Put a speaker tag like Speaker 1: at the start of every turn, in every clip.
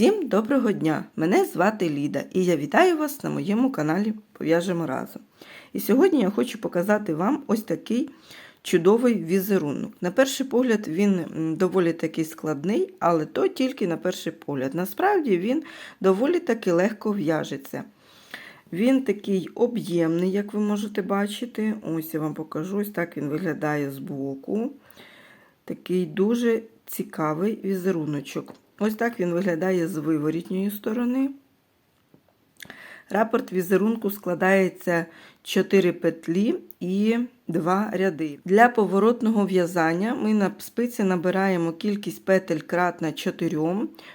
Speaker 1: Всім доброго дня! Мене звати Ліда і я вітаю вас на моєму каналі Пов'яжемо разом. І сьогодні я хочу показати вам ось такий чудовий візерунок. На перший погляд, він доволі такий складний, але то тільки на перший погляд. Насправді він доволі таки легко в'яжеться. Він такий об'ємний, як ви можете бачити. Ось я вам покажу, ось так він виглядає збоку. Такий дуже цікавий візеруночок. Ось так він виглядає з виворітньої сторони. Рапорт візерунку складається 4 петлі і 2 ряди. Для поворотного в'язання ми на спиці набираємо кількість петель кратна 4,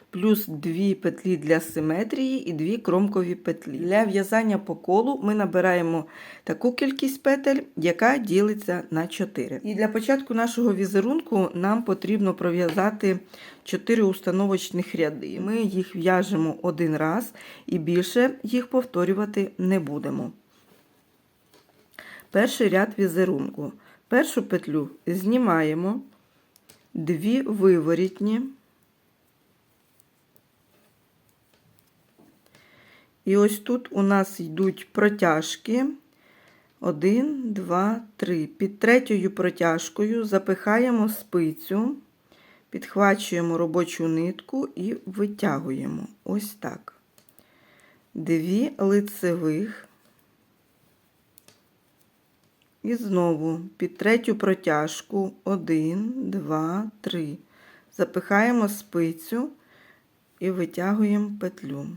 Speaker 1: плюс 2 петлі для симетрії і 2 кромкові петлі. Для в'язання по колу ми набираємо таку кількість петель, яка ділиться на 4. І для початку нашого візерунку нам потрібно пров'язати 4 установочних ряди. Ми їх в'яжемо один раз і більше їх повторювати не будемо. Перший ряд візерунку. Першу петлю знімаємо, дві виворітні. І ось тут у нас йдуть протяжки. Один, два, три. Під третьою протяжкою запихаємо спицю, підхвачуємо робочу нитку і витягуємо. Ось так. Дві лицевих. І знову під третю протяжку 1, 2, 3. Запихаємо спицю і витягуємо петлю.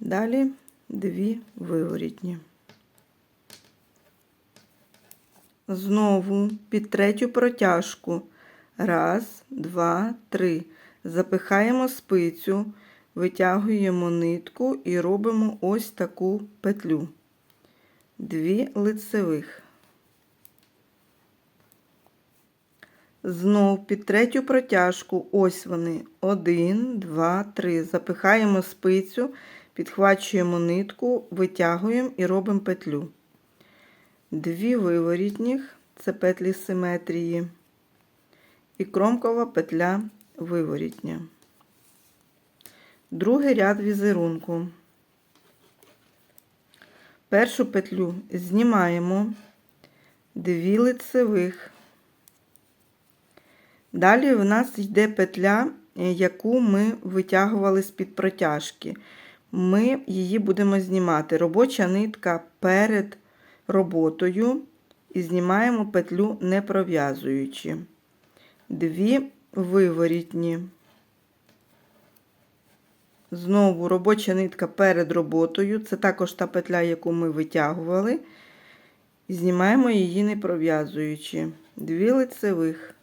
Speaker 1: Далі дві виворітні. Знову під третю протяжку. Раз, два, три. Запихаємо спицю, витягуємо нитку і робимо ось таку петлю. Дві лицевих. Знов під третю протяжку, ось вони. Один, два, три. Запихаємо спицю, підхвачуємо нитку, витягуємо і робимо петлю. Дві виворітніх, це петлі симетрії. І кромкова петля виворітня. Другий ряд візерунку. Першу петлю знімаємо, дві лицевих. Далі в нас йде петля, яку ми витягували з-під протяжки. Ми її будемо знімати. Робоча нитка перед роботою і знімаємо петлю не пров'язуючи. Дві виворітні. Знову робоча нитка перед роботою. Це також та петля, яку ми витягували. І знімаємо її не пров'язуючи. Дві лицевих.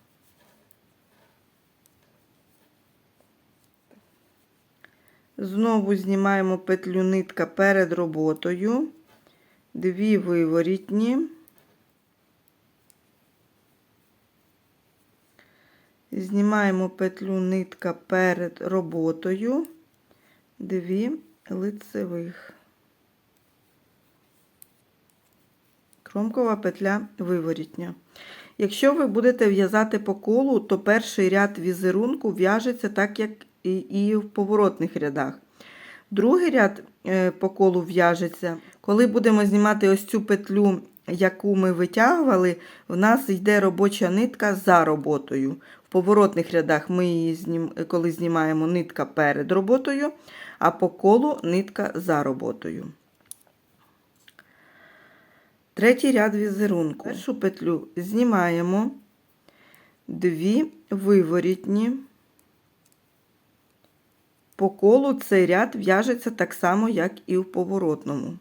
Speaker 1: Знову знімаємо петлю нитка перед роботою. Дві виворітні. Знімаємо петлю нитка перед роботою дві лицевих. Кромкова петля виворітня. Якщо ви будете в'язати по колу, то перший ряд візерунку в'яжеться так, як і в поворотних рядах. Другий ряд е, по колу в'яжеться. Коли будемо знімати ось цю петлю, яку ми витягували, в нас йде робоча нитка за роботою. В поворотних рядах ми її, коли знімаємо нитка перед роботою, а по колу нитка за роботою. Третій ряд візерунку. Першу петлю знімаємо дві виворітні. По колу цей ряд в'яжеться так само, як і в поворотному.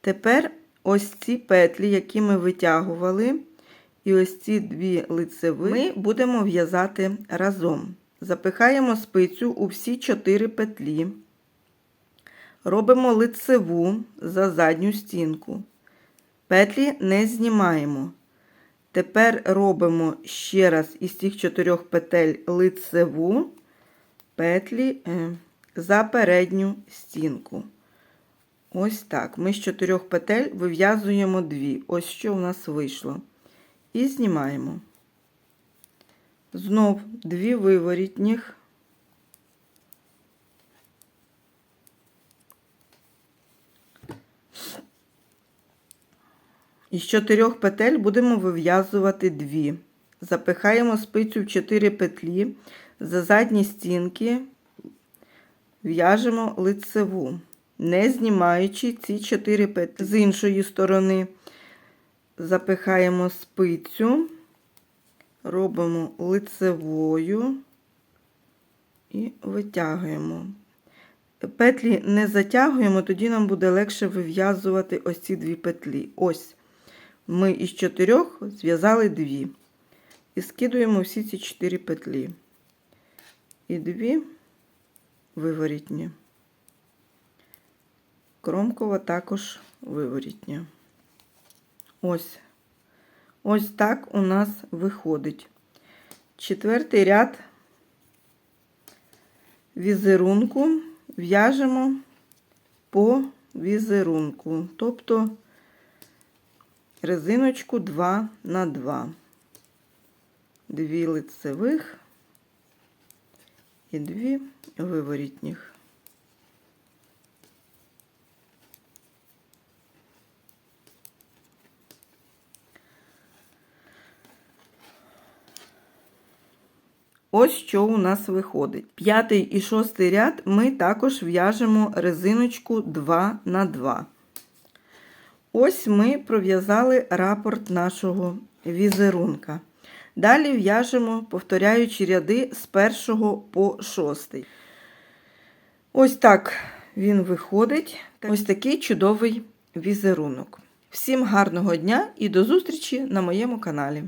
Speaker 1: Тепер ось ці петлі, які ми витягували, і ось ці дві лицеви, ми будемо в'язати разом. Запихаємо спицю у всі чотири петлі, робимо лицеву за задню стінку. Петлі не знімаємо. Тепер робимо ще раз із цих чотирьох петель лицеву петлі е, за передню стінку. Ось так. Ми з чотирьох петель вив'язуємо дві. Ось що у нас вийшло. І знімаємо знов дві виворітніх. Із чотирьох петель будемо вив'язувати дві. Запихаємо спицю в чотири петлі, за задні стінки в'яжемо лицеву, не знімаючи ці чотири петлі. З іншої сторони запихаємо спицю робимо лицевою і витягуємо. Петлі не затягуємо, тоді нам буде легше вив'язувати ось ці дві петлі. Ось ми із чотирьох зв'язали дві. І скидуємо всі ці чотири петлі. І дві виворітні. Кромкова також виворітня. Ось. Ось так у нас виходить. Четвертий ряд візерунку в'яжемо по візерунку, тобто резиночку 2 на 2. Дві лицевих і дві виворітніх. Ось що у нас виходить. П'ятий і шостий ряд ми також в'яжемо резиночку 2 на 2. Ось ми пров'язали рапорт нашого візерунка. Далі в'яжемо, повторяючи ряди з першого по шостий. Ось так він виходить. Ось такий чудовий візерунок. Всім гарного дня і до зустрічі на моєму каналі.